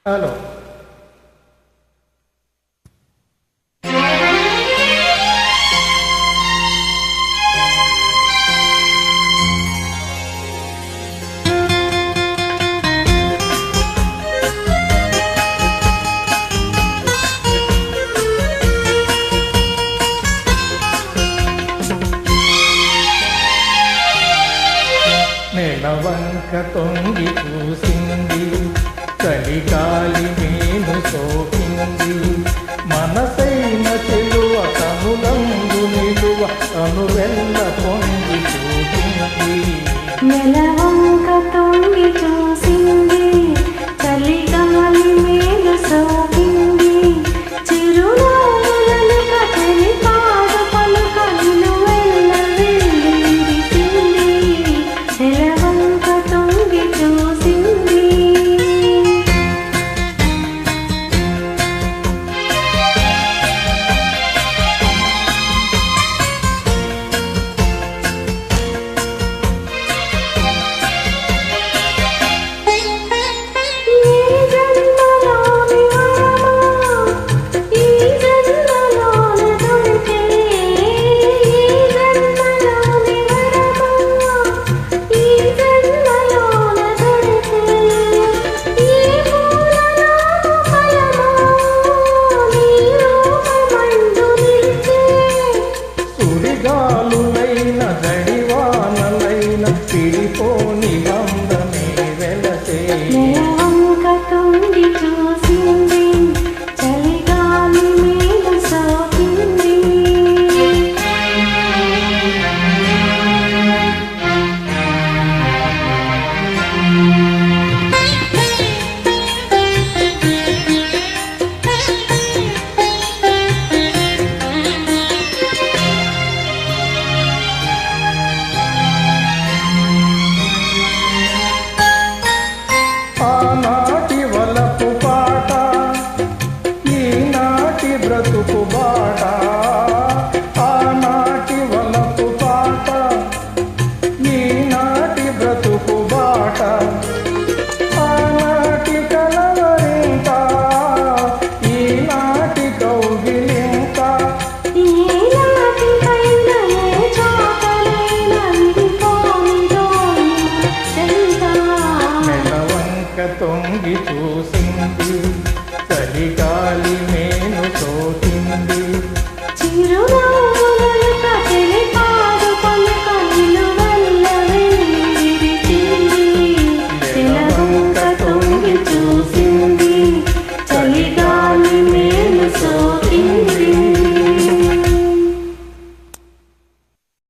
Hello. Nelawan katong di pusing di చలిగాలి మేము సోకింది మనసైన చెలువ కనులందు నిలువ కనువెల్ల పొంగి చూపింది. నెలవంక తొంగి చూసింది. చలిగాలి మేము సోకింది చిరునవ్వులనుక చెలిపాద పలుక నిలువెల్ల వెళ్ళింది నెలవంక తొంగి చూసింది. తొంగి చూసింది. చలిగాలి నేను సోకింది. చిరు